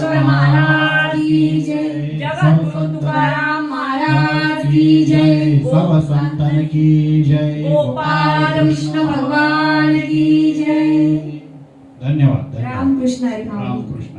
जय महाराज की जय। तुकाराम महाराज की जय सब संतन की जय गोपाल कृष्ण भगवान की जय। धन्यवाद राम कृष्ण राम रामकृष्ण।